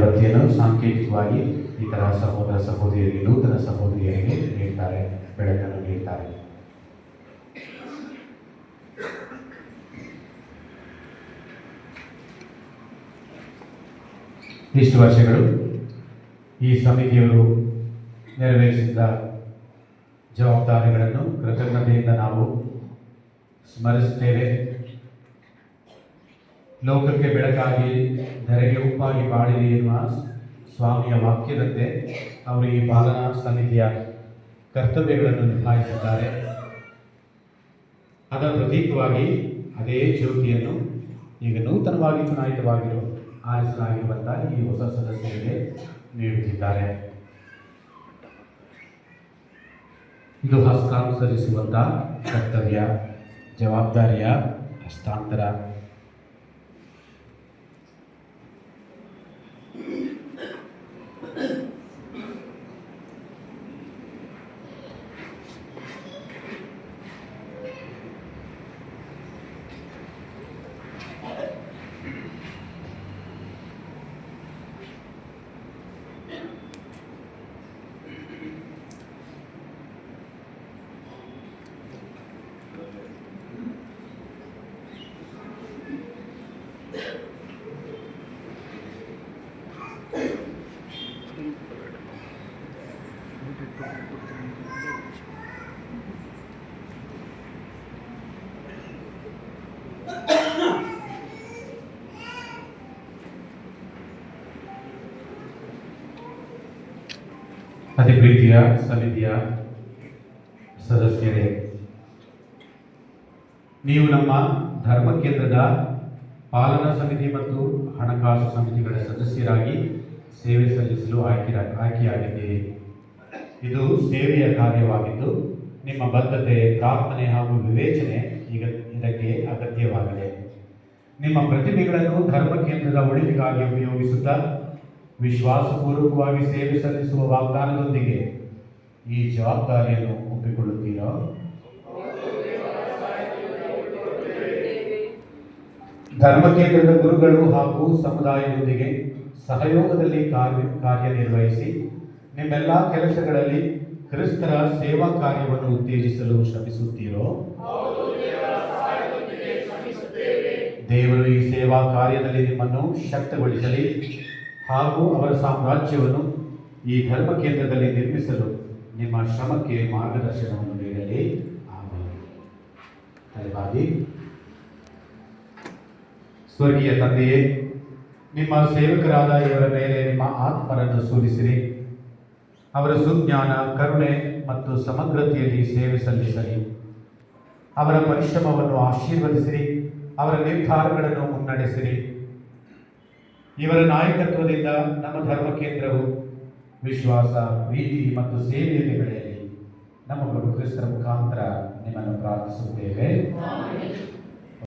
ವತಿಯನ್ನು ಸಾಂಕೇತಿಕವಾಗಿ ಈ ತರಹ ಸಹೋದರ ಸಹೋದರಿಯರಿಗೆ, ನೂತನ ಸಹೋದರಿಯರಿಗೆ ನೀಡ್ತಾರೆ, ಬೆಳಕನ್ನು ನೀಡ್ತಾರೆ. ಇಷ್ಟು ವರ್ಷಗಳು ಈ ಸಮಿತಿಯವರು ನೆರವೇರಿಸಿದ್ದ ಜವಾಬ್ದಾರಿಗಳನ್ನು ಕೃತಜ್ಞತೆಯಿಂದ ನಾವು ಸ್ಮರಿಸುತ್ತೇವೆ ಲೋಕಕ್ಕೆ ಬೆಳಕಾಗಿ ಧರೆಗೆ ಉಪ್ಪಾಗಿ ಬಾಳಿರಿ ಎನ್ನುವ ಸ್ವಾಮಿಯ ವಾಕ್ಯದಂತೆ ಅವರು ಈ ಪಾಲನಾ ಸಮಿತಿಯ ಕರ್ತವ್ಯಗಳನ್ನು ನಿಭಾಯಿಸಿದ್ದಾರೆ. ಅದರ ಪ್ರತೀಕವಾಗಿ ಅದೇ ಜ್ಯೋತಿಯನ್ನು ಈಗ ನೂತನವಾಗಿ ಚುನಾಯಿತವಾಗಿರುವ ಆರಿಸಲಾಗಿರುವಂತಹ ಈ ಹೊಸ ಸದಸ್ಯರಿಗೆ ನೀಡುತ್ತಿದ್ದಾರೆ. ಇದು ಹಸ್ತಾಂತರಿಸುವಂಥ ಕರ್ತವ್ಯ, ಜವಾಬ್ದಾರಿಯ ಹಸ್ತಾಂತರ. ಅತಿ ಪ್ರೀತಿಯ ಸಮಿತಿಯ ಸದಸ್ಯರೇ ನೀವು ನಮ್ಮ ಧರ್ಮ ಕೇಂದ್ರದ ಪಾಲನಾ ಸಮಿತಿ ಮತ್ತು ಹಣಕಾಸು ಸಮಿತಿಗಳ ಸದಸ್ಯರಾಗಿ ಸೇವೆ ಸಲ್ಲಿಸಲು ಆಯ್ಕೆ ಆಯ್ಕೆಯಾಗಿದ್ದೀರಿ. ಇದು ಸೇವೆಯ ಕಾರ್ಯವಾಗಿದ್ದು, ನಿಮ್ಮ ಬದ್ಧತೆ, ಪ್ರಾರ್ಥನೆ ಹಾಗೂ ವಿವೇಚನೆ ಈಗ ಇದಕ್ಕೆ ಅಗತ್ಯವಾಗಿದೆ. ನಿಮ್ಮ ಪ್ರತಿಭೆಗಳನ್ನು ಧರ್ಮ ಕೇಂದ್ರದ ಒಳಿತಿಗಾಗಿ ಉಪಯೋಗಿಸುತ್ತಾ ವಿಶ್ವಾಸಪೂರ್ವಕವಾಗಿ ಸೇವೆ ಸಲ್ಲಿಸುವ ವಾಗ್ದಾನದೊಂದಿಗೆ ಈ ಜವಾಬ್ದಾರಿಯನ್ನು ಒಪ್ಪಿಕೊಳ್ಳುತ್ತೀರಾ? ಧರ್ಮ ಕೇಂದ್ರದ ಗುರುಗಳು ಹಾಗೂ ಸಮುದಾಯದೊಂದಿಗೆ ಸಹಯೋಗದಲ್ಲಿ ಕಾರ್ಯ, ಕಾರ್ಯನಿರ್ವಹಿಸಿ ನಿಮ್ಮೆಲ್ಲ ಕೆಲಸಗಳಲ್ಲಿ ಕ್ರಿಸ್ತರ ಸೇವಾ ಕಾರ್ಯವನ್ನು ಉತ್ತೇಜಿಸಲು ಶ್ರಮಿಸುತ್ತೀರೋ? ದೇವರು ಈ ಸೇವಾ ಕಾರ್ಯದಲ್ಲಿ ನಿಮ್ಮನ್ನು ಶಕ್ತಗೊಳಿಸಲಿ ಹಾಗೂ ಅವರ ಸಾಮ್ರಾಜ್ಯವನ್ನು ಈ ಧರ್ಮ ಕೇಂದ್ರದಲ್ಲಿ ನಿರ್ಮಿಸಲು ನಿಮ್ಮ ಶ್ರಮಕ್ಕೆ ಮಾರ್ಗದರ್ಶನವನ್ನು ನೀಡಲಿ. ಆಮೇಲೆ ಸ್ವರ್ಗೀಯ ತಂದೆಯೇ, ನಿಮ್ಮ ಸೇವಕರಾದ ಇವರ ಮೇಲೆ ನಿಮ್ಮ ಆತ್ಮರನ್ನು ಸೂರಿಸಿರಿ ಅವರ ಸುಜ್ಞಾನ, ಕರುಣೆ ಮತ್ತು ಸಮಗ್ರತೆಯಲ್ಲಿ ಸೇವೆ ಸಲ್ಲಿಸಲಿ. ಅವರ ಪರಿಶ್ರಮವನ್ನು ಆಶೀರ್ವದಿಸಿರಿ, ಅವರ ನಿರ್ಧಾರಗಳನ್ನು ಮುನ್ನಡೆಸಿರಿ. ಇವರ ನಾಯಕತ್ವದಿಂದ ನಮ್ಮ ಧರ್ಮ ಕೇಂದ್ರವು ವಿಶ್ವಾಸ, ಪ್ರೀತಿ ಮತ್ತು ಸೇವೆಯಲ್ಲಿ ಬೆಳೆಯಲಿ. ನಮ್ಮ ಪ್ರಭು ಕ್ರಿಸ್ತರ ಮುಖಾಂತರ ನಿಮ್ಮನ್ನು ಪ್ರಾರ್ಥಿಸುತ್ತೇವೆ.